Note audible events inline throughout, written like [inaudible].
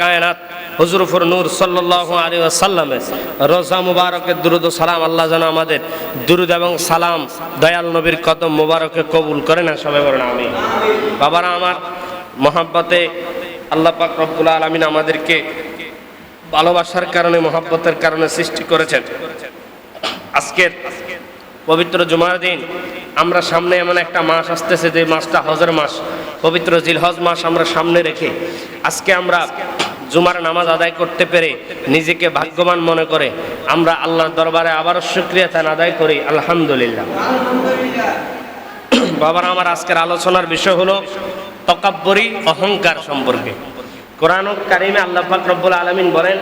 কায়নাত হুজুরফুর নূর সাল্লাহ আলী আসাল্লামের রোজা মুবারকের দুরুদ সালাম আল্লাহ যেন আমাদের দুরুদ এবং সালাম দয়াল নবীর কদম মুবারকে কবুল করে না সবাই বলেন আমি বাবারা, আমার মহাব্বতে আল্লাহ পাক রব্বুল আলমিন আমাদেরকে ভালোবাসার কারণে, মহাব্বতের কারণে সৃষ্টি করেছেন। আজকের পবিত্র জুমার দিন, আমরা সামনে এমন একটা মাস আসতেছে যে মাসটা হজের মাস। পবিত্র জিলহজ মাস আমরা সামনে রেখে আজকে আমরা জুমার নামাজ আদায় করতে পেরে নিজেকে ভাগ্যবান মনে করে, আমরা আল্লাহর দরবারে আবারও সুক্রিয়া তান আদায় করি, আলহামদুলিল্লাহ। [clears throat] বাবার আমার আজকের আলোচনার বিষয় হলো তকাব্বরি, অহংকার সম্পর্কে। কোরআন কারিমে আল্লাহ পাক রব্বুল আলমিন বলেন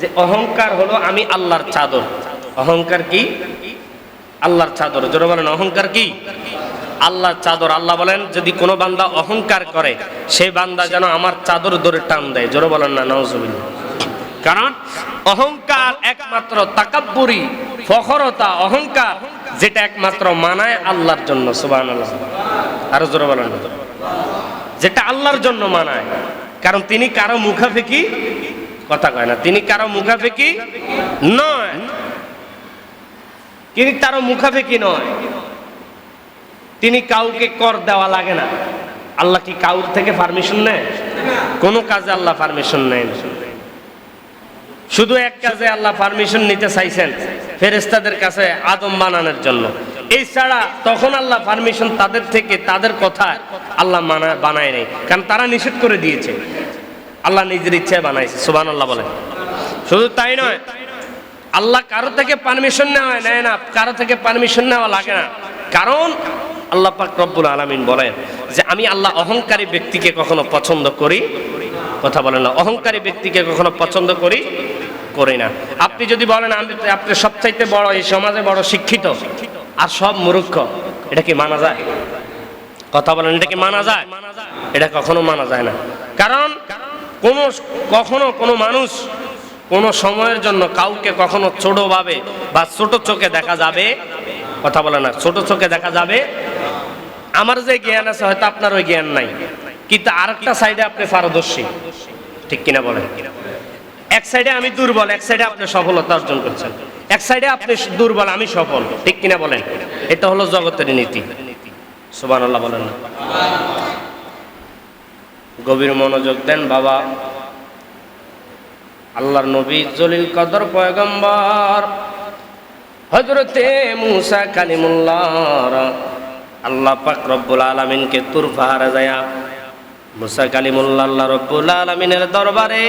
যে, অহংকার হলো আমি আল্লাহর চাদর। অহংকার কি? আল্লাহর চাদর। জোরে বলেন, অহংকার কি? আল্লাহর চাদর। আল্লাহ বলেন, যদি কোনো বান্দা অহংকার করে, সেই বান্দা যেন আমার চাদর ধরে টান দেয়। জোরে বলেন না নওজুবিল্লাহ কারণ অহংকার একমাত্র তাকাব্বুরি, ফখরতা, অহংকার, যেটা একমাত্র মানায় আল্লাহর জন্য সুবাহ আরও জোরে বলেন। যেটা আল্লাহর জন্য মানায়। কারণ তিনি কারও মুখাফেকি কথা কয় না, তিনি কারও মুখাফেকি নয়। তিনি তারও মুখাফেকি নয়। তিনি কাউকে কর দেওয়া লাগে না। আল্লাহ কি কাউর থেকে পারমিশন নেয়? কোনো কাজে আল্লাহ পারমিশন নেয় শুধু এক কাজে আল্লাহ পারমিশন নিতে চাইছেন ফেরেস্তাদের কাছে আদম বানানোর জন্য। এই ছাড়া তখন আল্লাহ পারমিশন তাদের থেকে তাদের কথা আল্লাহ মানা, বানায় নেই। কারণ তারা নিষেধ করে দিয়েছে। আল্লাহ নিজের ইচ্ছায় বানাইছে সুবান আল্লাহ বলেন। শুধু তাই নয়, আল্লাহ কারও থেকে পারমিশন নেওয়া, নেয় না। কারও থেকে পারমিশন নেওয়া লাগে না। কারণ আল্লাহ পাক রব্বুল আলামিন বলেন যে আমি আল্লাহ অহংকারী ব্যক্তিকে কখনো পছন্দ করি, কথা বলেন না, অহংকারী ব্যক্তিকে কখনো পছন্দ করি করি না। আপনি যদি বলেন, আমি আপনি সবচাইতে বড় এই সমাজে বড় শিক্ষিত আর সব মূর্খ, এটা কি মানা যায়? কথা বলেন, এটা কি মানা যায়? এটা কখনো মানা যায় না। কারণ কোন, কখনো কোনো মানুষ কোনো সময়ের জন্য কাউকে কখনো ছোট ভাবে বা ছোট চোখে দেখা যাবে, কথা বলে না, ছোট চোখে দেখা যাবে আমার যে জ্ঞান আছে হয়তো আপনার ওই জ্ঞান নাই। কিন্তু আরেকটা সাইডে আপনি পারদর্শী। ঠিক কিনা বলেন? এক সাইডে আমি দুর্বল, এক সাইডে আপনি সফলতা অর্জন করছেন। এক সাইডে আপনি দুর্বল, আমি সফল। ঠিক কিনা বলেন? এটা হলো জগতের নীতি। সুবান আল্লাহ বলেন না। গভীর মনোযোগ দেন বাবা। আল্লাহর নবী জলিল কদর পয়গম্বর। হজরতে মুসা কালিমুল্লাহ। আল্লাহ পাক রব্বুল আলমিনকে তুর পাহাড়ে যায়া মুসা কালিমুল্লাহ রব্বুল আলমিনের দরবারে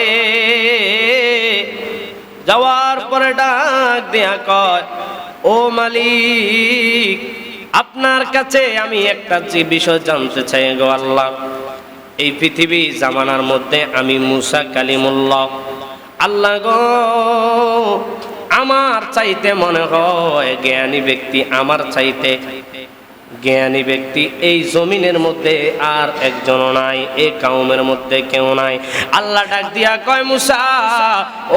যাওয়ার পরে ডাক দিয়া কয়, ও মালিক, আপনার কাছে আমি একটা যে বিষয় জানতে চাই গো আল্লাহ। এই পৃথিবী জামানার মধ্যে আমি মুসা কালিমুল্লাহ। আল্লাহ গো, আমার চাইতে মনে হয় জ্ঞানী ব্যক্তি, আমার চাইতে জ্ঞানী ব্যক্তি এই জমিনের মধ্যে আর একজনও নাই এই কাউমের মধ্যে কেউ নাই। আল্লাহ ডাক দিয়া কয়, মুসা,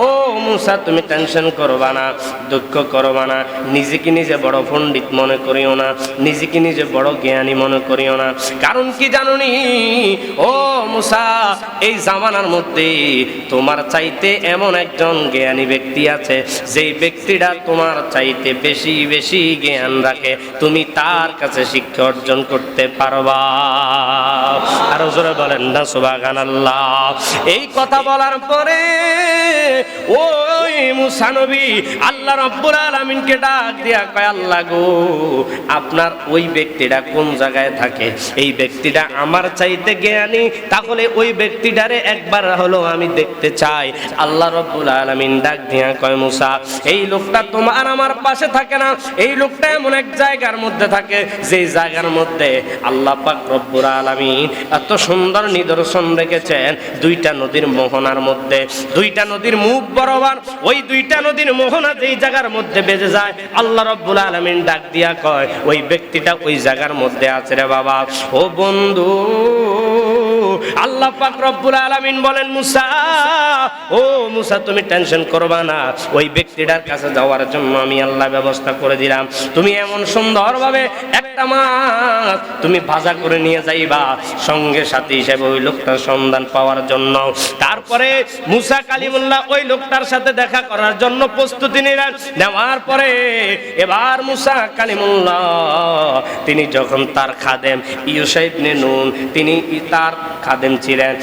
ও মুসা, তুমি টেনশন করবা না, দুঃখ করবা না, নিজেকে নিজে বড় পণ্ডিত মনে করিও না, নিজেকে নিজে বড় জ্ঞানী মনে করিও না। কারণ কি জানুনি? ও মুসা, এই জামানার মধ্যে তোমার চাইতে এমন একজন জ্ঞানী ব্যক্তি আছে, যেই ব্যক্তিটা তোমার চাইতে বেশি বেশি জ্ঞান রাখে। তুমি তার কাছে শিক্ষা অর্জন করতে পারবা। আরও জোরে বলেন না সুবাগান আল্লাহ এই কথা বলার পরে ওই আল্লাহ আলামিনকে ডাক দিয়া কয়, আল্লাহ গো, আপনার ওই ব্যক্তিটা কোন জায়গায় থাকে? এই ব্যক্তিটা আমার চাইতে জ্ঞানী, তাহলে ওই ব্যক্তিটারে একবার হলো আমি দেখতে চাই। আল্লাহ রব্বুল আলামিন ডাক দিয়া কয়, মুসা, এই লোকটা তোমার আমার পাশে থাকে না। এই লোকটা এমন এক জায়গার মধ্যে থাকে যে জায়গার মধ্যে আল্লাহ পাক রব্বুল আলামিন এত সুন্দর নিদর্শন রেখেছেন, দুইটা নদীর মোহনার মধ্যে, দুইটা নদীর মুখ বরাবর, ওই দুইটা নদীর মোহনা যেই জায়গার মধ্যে বেজে যায়, আল্লাহ রব্বুল আলামিন ডাক দিয়া কয়, ওই ব্যক্তিটা ওই জায়গার মধ্যে আছে রে বাবা। ও বন্ধু, আল্লাহ পাক রব্বুল আলামিন বলেন, মুসা ও মুসা, তুমি টেনশন করবা না। ওই ব্যক্তিটার কাছে যাওয়ার জন্য আমি আল্লাহ ব্যবস্থা করে দিলাম। তুমি এমন সুন্দরভাবে একটা মাছ তুমি ভাজা করে নিয়ে যাইবা। সঙ্গে সাথী হিসেবে ওই লোকটার সন্ধান পাওয়ার জন্য। তারপরে মুসা কালিমুল্লাহ ওই লোকটার সাথে দেখা করার জন্য প্রস্তুতি নিলেন। নেওয়ার পরে এবার মুসা কালিমুল্লাহ, তিনি যখন তার খাদেম ইউসাইবনে নুন, তিনি তার খাদেম ছিলেন।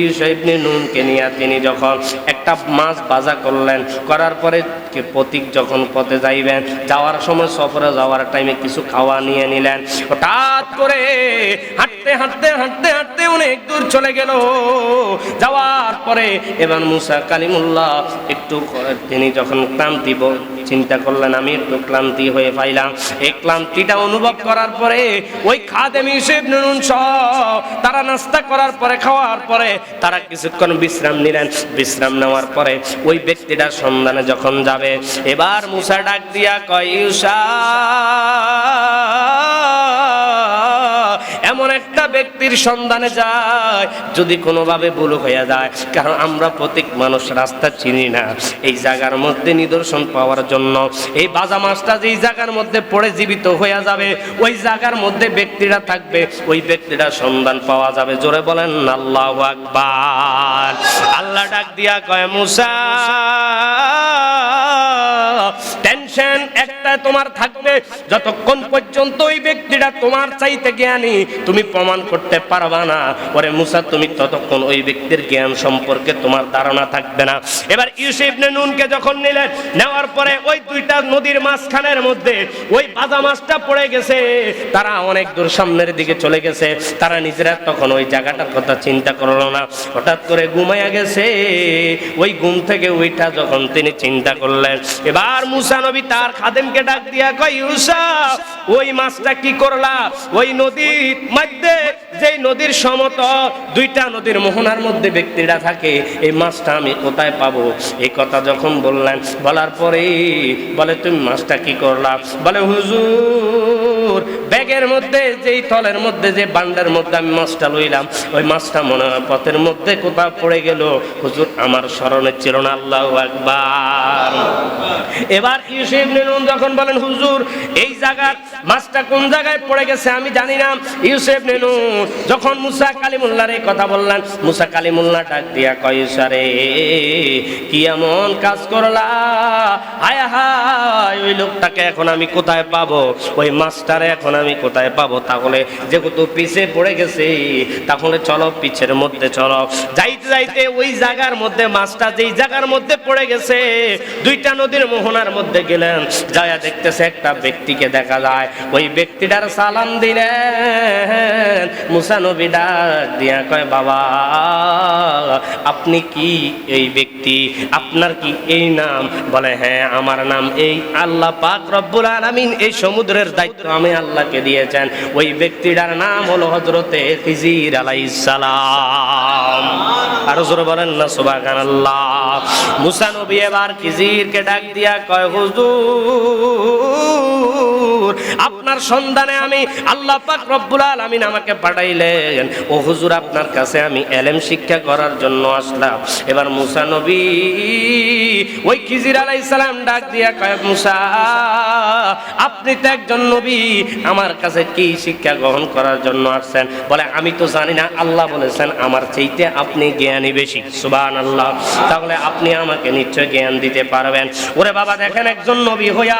ইউসাইবনে নুনকে নিয়ে তিনি যখন একটা মাছ ভাজা করলেন, করার পরে প্রতীক যখন পথে যাইবেন, যাওয়ার সময় সফরে যাওয়ার টাইমে কিছু খাওয়া নিয়ে নিলেন। হঠাৎ করে হাঁটতে হাঁটতে হাঁটতে হাঁটতে অনেক দূর চলে গেল। যাওয়ার পরে এবার মুসা কালিমুল্লাহ একটু তিনি যখন ক্লান্তি ব- চিন্তা করলেন আমি একটু ক্লান্তি হয়ে পাইলাম। এই ক্লান্তিটা অনুভব করার পরে ওই খাদেম নুন তারা নাস্তা করার পরে, খাওয়ার পরে তারা কিছুক্ষণ বিশ্রাম নিলেন। বিশ্রাম নেওয়ার পরে ওই ব্যক্তিটা সন্ধানে যখন যাবে, এবার মুসা ডাক দিয়া কয়, ইউসা একটা ব্যক্তির সন্ধানে যায়, যদি কোনোভাবে ভুল হয়ে যায়। কারণ আমরা প্রত্যেক মানুষ রাস্তা চিনি না। এই জায়গার মধ্যে নিদর্শন পাওয়ার জন্য। এই বাজা মাছটা যেই জায়গার মধ্যে পড়ে জীবিত হয়ে যাবে, ওই জায়গার মধ্যে ব্যক্তিরা থাকবে। ওই ব্যক্তিরা সন্ধান পাওয়া যাবে। জোরে বলেন, আল্লাহ আকবার। আল্লাহ ডাক দিয়া কয়, মুসা টেনশন একটা তোমার থাকবে। যতক্ষণ পর্যন্ত ওই ব্যক্তিটা তোমার চাইতে জ্ঞানী, তুমি প্রমাণ করতে পারবা না। ওরে মুসা, তুমি ততক্ষণ ওই ব্যক্তির জ্ঞান সম্পর্কে তোমার ধারণা থাকবে না। এবার ইউসুফ নুনকে যখন নিলেন, নেওয়ার পরে ওই দুইটা নদীর মাঝখানের মধ্যে ওই বাজা মাছটা পড়ে গেছে। তারা অনেক দূর সামনের দিকে চলে গেছে। তারা নিজেরা তখন ওই জায়গাটার কথা চিন্তা করল না। হঠাৎ করে ঘুমাইয়া গেছে। ওই ঘুম থেকে ওইটা যখন তিনি চিন্তা করলেন। এবার মুসা নবী তার খাদেমকে ডাক দিয়া কয় ইউসুফ ওই মাছটা কি করলা? ওই নদীর মধ্যে, যেই নদীর সমত দুইটা নদীর মোহনার মধ্যে ব্যক্তিরা থাকে, এই মাছটা আমি কোথায় পাবো? এই কথা যখন বললেন, বলার পরে বলে, তুমি মাছটা কি করলা? বলে, হুজুর ব্যাগের মধ্যে, যেই তলের মধ্যে, যে বান্ডার মধ্যে আমি মাছটা লইলাম, ওই মাছটা মনে হয় পথের মধ্যে কোথাও পড়ে গেল। হুজুর, আমার স্মরণে ছিল না, আল্লাহ একবার এবার ইউসুফ নুন যখন বলেন, হুজুর, এই জায়গার মাছটা কোন জায়গায় পড়ে গেছে আমি জানি না। ইউসুফ নুন যখন মুসা কালিমুল্লার এই কথা বললেন, মুসা কালিমুল্লাহ ডাক দিয়া কয় রে, কি এমন কাজ করলা? হায় হায়, ওই লোকটাকে এখন আমি কোথায় পাবো? ওই মাছটারে এখন আমি কোথায় পাবো? তাহলে যেহেতু পিছে পড়ে গেছে, তাহলে চলো পিছের মধ্যে চলো। যাইতে যাইতে ওই জায়গার মধ্যে, মাছটা যেই জায়গার মধ্যে পড়ে গেছে, দুইটা নদীর মোহনার মধ্যে গেলেন। যায়া দেখতেছে একটা ব্যক্তিকে দেখা যায়। ওই ব্যক্তিটার সালাম দিলেন। মুসা নবী ডাক দিয়া কয়, বাবা, আপনি কি এই ব্যক্তি? আপনার কি এই নাম? বলে হ্যাঁ আমার নাম এই আল্লাহ পাক রব্বুল আলামিন। এই সমুদ্রের দায়িত্ব আমি আল্লাহকে দিয়েছেন। ওই ব্যক্তিটার নাম হলো হজরতে খিজির আলাইসালাম সালাম। আরও জোরে বলেন না, সুবহানাল্লাহ। মুসা নবী এবার খিজিরকে ডাক দিয়া কয়, হুজুর আপনার সন্ধানে আমি আল্লাহ পাক রব্বুল আলামিন আমাকে পাঠাইলেন। ও হুজুর, আপনার কাছে আমি এলেম শিক্ষা করার জন্য আসলাম। এবার মুসা নবী, ওই খিজির আলাইহিস সালাম ডাক দিয়া কয়, মুসা, আপনি তো একজন নবী, আমার কাছে কি শিক্ষা গ্রহণ করার জন্য আসছেন? বলে, আমি তো জানি না, আল্লাহ বলেছেন আমার চাইতে আপনি জ্ঞানী বেশি। সুবান আল্লাহ তাহলে আপনি আমাকে নিশ্চয় জ্ঞান দিতে পারবেন। ওরে বাবা, দেখেন একজন নবী হইয়া,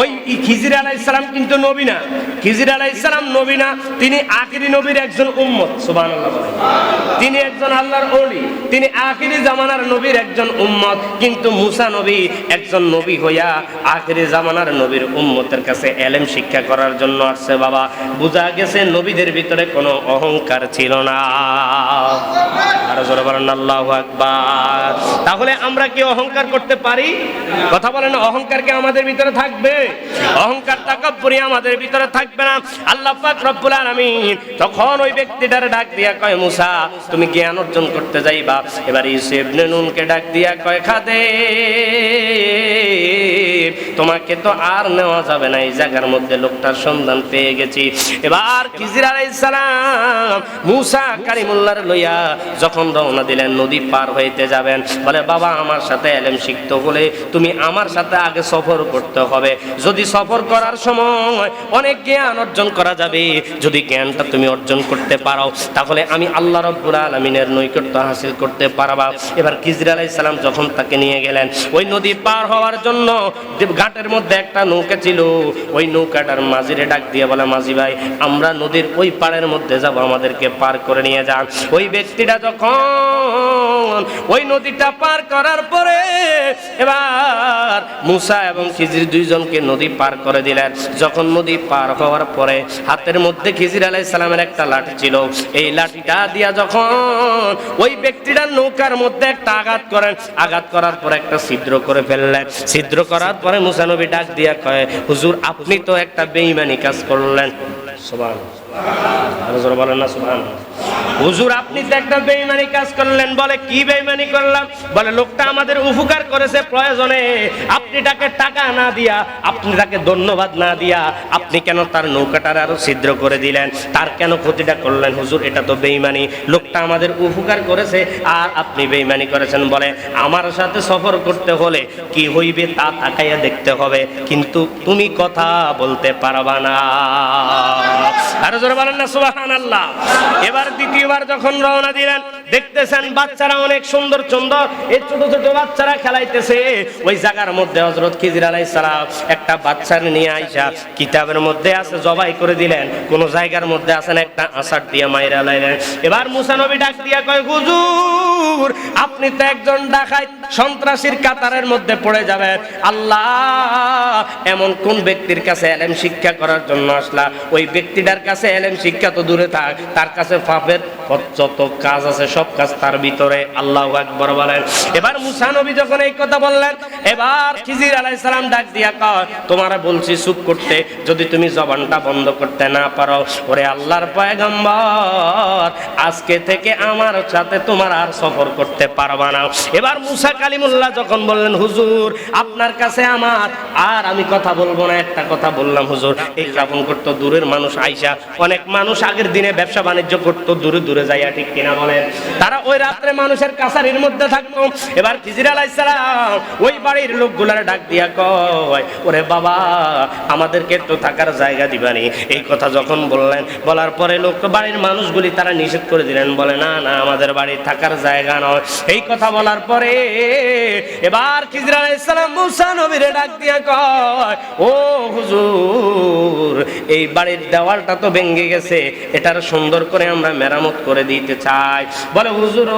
ওই খিজির আলাইহিস সালাম কিন্তু নবী না খিজির আলাইহিস সালাম নবী না, তিনি আখিরি নবীর একজন উম্মত সুবান তিনি একজন আল্লাহর ওলি, তিনি আখিরি জামানার নবীর একজন উম্মত, কিন্তু মুসা নবী একজন নবী হইয়া আখিরি জামানার নবীর উম্মতের কাছে এলেম শিক্ষা করার জন্য আসছে, বাবা। বোঝা গেছে নবীদের ভিতরে কোনো অহংকার ছিল না। আরও জোরে বলেন আকবার। তাহলে আমরা কি অহংকার করতে পারি? কথা বলেন, অহংকার কি আমাদের ভিতরে থাকবে? অহংকার তাকাব্বুরি আমাদের ভিতরে থাকবে না। আল্লাহ পাক রব্বুল আলামিন তখন ওই ব্যক্তিটার ডাক দিয়া কয়, মুসা, তুমি জ্ঞান অর্জন করতে যাইবা। এবার ইউসুফ ইবনে নুনকে ডাক দিয়া কয়, খাদে। তোমাকে তো আর নেওয়া যাবে না, এই জায়গার মধ্যে লোকটার সন্ধান পেয়ে গেছি। এবার খিজির আলাইহিস সালাম মুসা কারিমুল্লাহর লইয়া যখন রওনা দিলেন, নদী পার হইতে যাবেন, বলে, বাবা, আমার সাথে এলেম শিখতে হলে তুমি আমার সাথে আগে সফর করতে হবে। যদি সফর করার সময় অনেক জ্ঞান অর্জন করা যাবে, যদি জ্ঞানটা তুমি অর্জন করতে পারো, তাহলে আমি আল্লাহ রব্বুল আলমিনের নৈকট্য হাসিল করতে পারবা। এবার খিজর আলাই সালাম যখন তাকে নিয়ে গেলেন, ওই নদী পার হওয়ার জন্য ঘাটের মধ্যে একটা নৌকা ছিল, ওই নৌকাটার মাঝিরে ডাক দিয়ে বলে, মাঝি ভাই, আমরা নদীর ওই পাড়ের মধ্যে যাব, আমাদেরকে পার করে নিয়ে যান। ওই ব্যক্তিটা যখন ওই নদীটা পার করার পরে এবার মুসা এবং খিজির দুইজনকে নদী পার করে দিলেন। যখন নদী পার হওয়ার পরে হাতের মধ্যে খিজির আলাই সালামের একটা লাঠি ছিল। এই লাঠিটা দিয়া যখন ওই ব্যক্তিটা নৌকার মধ্যে একটা আঘাত করেন, আঘাত করার পরে একটা ছিদ্র করে ফেললেন। ছিদ্র করার পরে মুসানবী ডাক দিয়া কয় হুজুর আপনি তো একটা বেঈমানি কাজ করলেন। জোরে আপনি কেন তার নৌকাটার আরও ছিদ্র করে দিলেন? তার কেন ক্ষতিটা করলেন? হুজুর, এটা তো বেঈমানি। লোকটা আমাদের উপকার করেছে, আর আপনি বেঈমানি করেছেন, বলে, আমার সাথে সফর করতে হলে কি হইবে তা তাকাইয়া দেখতে হবে। কিন্তু তুমি কথা বলতে পারবা না। আরও জোরে বলেন না সুবাহান আল্লাহ এবার দ্বিতীয়বার যখন রওনা দিলেন দেখতেছেন বাচ্চারা অনেক সুন্দর সুন্দর। এই ছোট ছোট বাচ্চারা খেলাইতেছে। ওই জায়গার মধ্যে হজরত খিজির আলাই সালাম একটা বাচ্চার নিয়ে আইসা কিতাবের মধ্যে আছে, জবাই করে দিলেন। কোন জায়গার মধ্যে আছেন একটা আষাঢ় দিয়ে মাইরা লাইলেন। এবার মুসানবী ডাক দিয়া কয়, হুজুর, আপনি তো একজন ডাকাই সন্ত্রাসীর কাতারের মধ্যে পড়ে যাবেন। আল্লাহ, এমন কোন ব্যক্তির কাছে এলেম শিক্ষা করার জন্য আসলা? ওই ব্যক্তিটার কাছে এলেম শিক্ষা তো দূরে থাক, তার কাছে পাপের যত কাজ আছে সব কাজ তার ভিতরে আল্লাহ আকবর বলেন। এবার মুসা নবী যখন এই কথা বললেন, এবার খিজির আলাই সালাম ডাক দিয়া কয়, তোমারা বলছি চুপ করতে, যদি তুমি জবানটা বন্ধ করতে না পারো, ওরে আল্লাহর পয়গম্বর, আজকে থেকে আমার সাথে তোমার আর সফর করতে পারবা না। এবার মুসা কালিমুল্লাহ যখন বললেন, হুজুর, আপনার কাছে আমার, আর আমি কথা বলব না, একটা কথা বললাম, হুজুর, এই যাপন করতো দূরের মানুষ আইসা, অনেক মানুষ আগের দিনে ব্যবসা বাণিজ্য করতো, দূরে দূরে যাইয়া ঠিক কিনা বলেন। তারা ওই রাত্রে মানুষের কাছারির মধ্যে থাকতো এবার খিজির আলাইসালাম ওই বাড়ির লোকগুলার ডাক দিয়া কয়, ওরে বাবা, আমাদেরকে একটু থাকার জায়গা দিবানি। এই কথা যখন বললেন, বলার পরে লোক বাড়ির মানুষগুলি তারা নিষেধ করে দিলেন, বলে, না না, আমাদের বাড়ি থাকার জায়গা নয়। এই কথা বলার পরে এবার খিজির আলাইসালাম মুসা নবীরে ডাক দিয়া কয়, ও হুজুর, এই বাড়ির দেওয়ালটা তো ভেঙে গেছে, এটার সুন্দর করে আমরা মেরামত করে দিতে চাই। বলে, হুজুর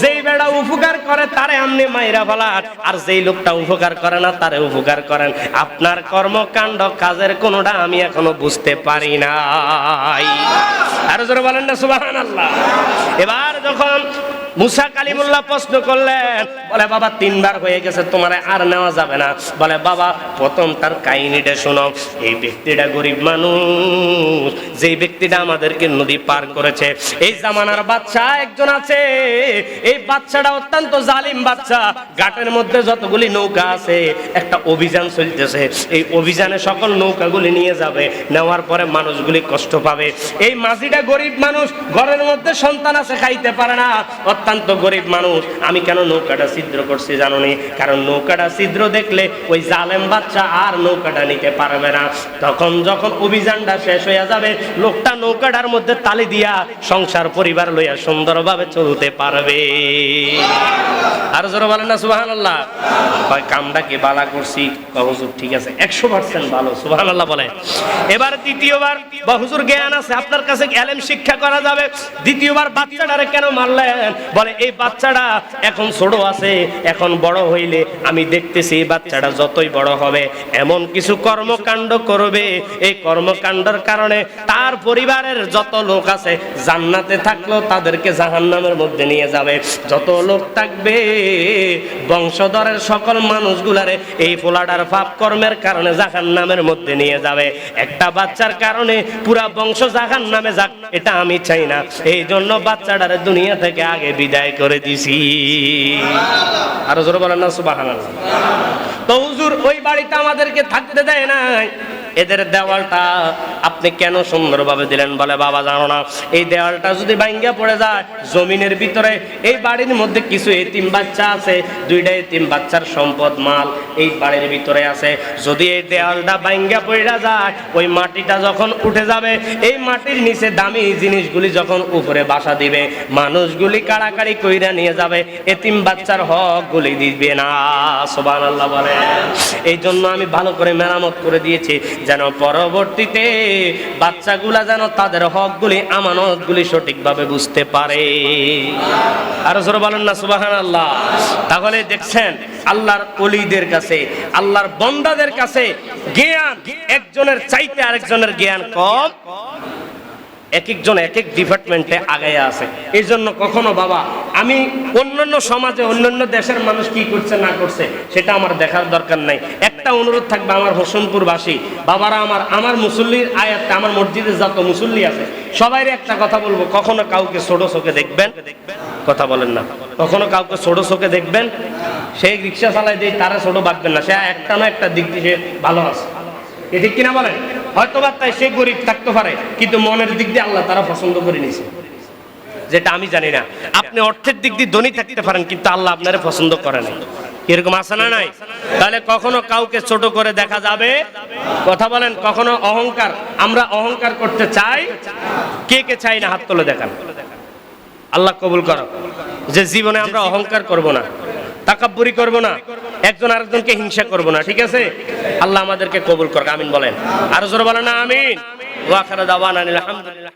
যেই বেড়া উপকার করে তারে আমনি মাইরা ফেলার আর যেই লোকটা উপকার করে না তারে উপকার করেন। আপনার কর্মকাণ্ড, কাজের কোনোটা আমি এখনও বুঝতে পারি নাই। আর জোরে বলেন না সুবাহ আল্লাহ এবার যখন মুসা কালিমুল্লাহ প্রশ্ন করলেন, বলে, বাবা, তিনবার হয়ে গেছে, তোমার আর নেওয়া যাবে না। বলে, বাবা, প্রথম তার কাহিনীটা শোনো। এই ব্যক্তিটা গরিব মানুষ। যেই ব্যক্তিটা আমাদেরকে নদী পার করেছে। এই জামানার বাচ্চা একজন আছে। এই বাচ্চাটা অত্যন্ত জালিম বাচ্চা। ঘাটের মধ্যে যতগুলি নৌকা আছে, একটা অভিযান চলতেছে। এই অভিযানে সকল নৌকাগুলি নিয়ে যাবে। নেওয়ার পরে মানুষগুলি কষ্ট পাবে। এই মাঝিটা গরিব মানুষ, ঘরের মধ্যে সন্তান আছে, খাইতে পারে না। অত্যন্ত গরিব মানুষ। আমি কেন নৌকাটা ছিদ্র করছি জানো নি কারণ নৌকাটা ছিদ্র দেখলে ওই জালেম বাচ্চা আর নৌকাটা নিতে পারবে না। তখন যখন অভিযানটা শেষ হয়ে যাবে, লোকটা নৌকাটার মধ্যে তালি দিয়া সংসার পরিবার লইয়া সুন্দরভাবে চলতে পারবে। আর জোরে বলেন না সুবাহান আল্লাহ কামটা কি বালা করছি? হুজুর, ঠিক আছে, একশো পার্সেন্ট ভালো সুবাহান আল্লাহ বলে। এবার দ্বিতীয়বার, বা হুজুর, জ্ঞান আছে, আপনার কাছে এলেম শিক্ষা করা যাবে? দ্বিতীয়বার বাচ্চাটারে কেন মারলেন? বলে, এই বাচ্চাটা এখন ছোট আছে, এখন বড় হইলে আমি দেখতেছি এই বাচ্চাটা যতই বড় হবে, এমন কিছু কর্মকাণ্ড করবে। এই কর্মকাণ্ডের কারণে তার পরিবারের যত লোক আছে, জান্নাতে থাকলেও তাদেরকে জাহান্নামের মধ্যে নিয়ে যাবে। যত লোক থাকবে, বংশধরের সকল মানুষগুলারে এই পোলাডার পাপ কর্মের কারণে জাহান্নামের মধ্যে নিয়ে যাবে। একটা বাচ্চার কারণে পুরা বংশ জাহান্নামে যাক, এটা আমি চাই না। এই জন্য বাচ্চাটারে দুনিয়া থেকে আগে বিদায় করে দিছি। আরও জোরে বলেন না সুবাহান তো হুজুর, ওই বাড়িতে আমাদেরকে থাকতে দেয় নাই। এদের দেওয়ালটা আপনি কেন সুন্দরভাবে দিলেন বলে বাবা জানো না? এই দেওয়ালটা যদি ভাঙ্গা পড়ে যায়, জমিনের ভিতরে, এই বাড়ির মধ্যে কিছু এতিম বাচ্চা আছে, দুইটা এতিম বাচ্চার সম্পদ মাল এই বাড়ির ভিতরে আছে। যদি এই দেওয়ালটা ভাঙ্গা পড়ে যায়, ওই মাটিটা যখন উঠে যাবে, এই মাটির নিচে দামি জিনিসগুলি যখন উপরে বাসা দিবে, মানুষগুলি কাড়াকাড়ি কইরা নিয়ে যাবে, এতিম বাচ্চার হক গুলি দিবে না সোবান আল্লাহ বলে। এই জন্য আমি ভালো করে মেরামত করে দিয়েছি, যেন পরবর্তীতে বাচ্চাগুলা যেন তাদের হকগুলি, আমানতগুলি সঠিকভাবে বুঝতে পারে। আরও সর বলেন না সুবাহান আল্লাহ তাহলে দেখছেন, আল্লাহর অলিদের কাছে, আল্লাহর বন্দাদের কাছে জ্ঞান, একজনের চাইতে আরেকজনের জ্ঞান কম। এক একজন এক এক ডিপার্টমেন্টে আগায় আছে। এই জন্য কখনো বাবা, আমি অন্যান্য সমাজে, অন্যান্য দেশের মানুষ কি করছে, না করছে, সেটা আমার দেখার দরকার নাই। একটা অনুরোধ থাকবে আমার হোসেনপুরবাসী, বাবারা আমার আমার মুসল্লির আয়াত আমার মসজিদে যত মুসল্লি আছে সবাই একটা কথা বলব, কখনো কাউকে ছোট চোখে দেখবেন? কথা বলেন না। কখনো কাউকে ছোট চোখে দেখবেন? সেই রিক্সা চালায় দিয়ে, তারা ছোট বাঁধবেন না। সে একটা না একটা দিক দিয়ে ভালো আছে। এ ঠিক কিনা বলেন? হয়তো বা তাই সে গরিব থাকতে পারে, কিন্তু মনের দিক দিয়ে আল্লাহ তারা পছন্দ করে নিছে যেটা আমি জানি না। আপনি অর্থের দিক দিয়ে ধনী থাকতে পারেন, কিন্তু আল্লাহ আপনারে পছন্দ করে নাই। এরকম আছে না নাই? তাহলে কখনো কাউকে ছোট করে দেখা যাবে? কথা বলেন, কখনো অহংকার? আমরা অহংকার করতে চাই, কে কে চাই না হাত তুলে দেখান আল্লাহ কবুল করো। যে জীবনে আমরা অহংকার করব না। তাকাব্বুরি করব না। একজন আরেকজনকে হিংসা করব না, ঠিক আছে? আল্লাহ আমাদেরকে কবুল করক, আমিন বলেন। আর জোর বলেন না, আমিন। ওয়াখারা দাওয়ানা আলহামদুলিল্লাহ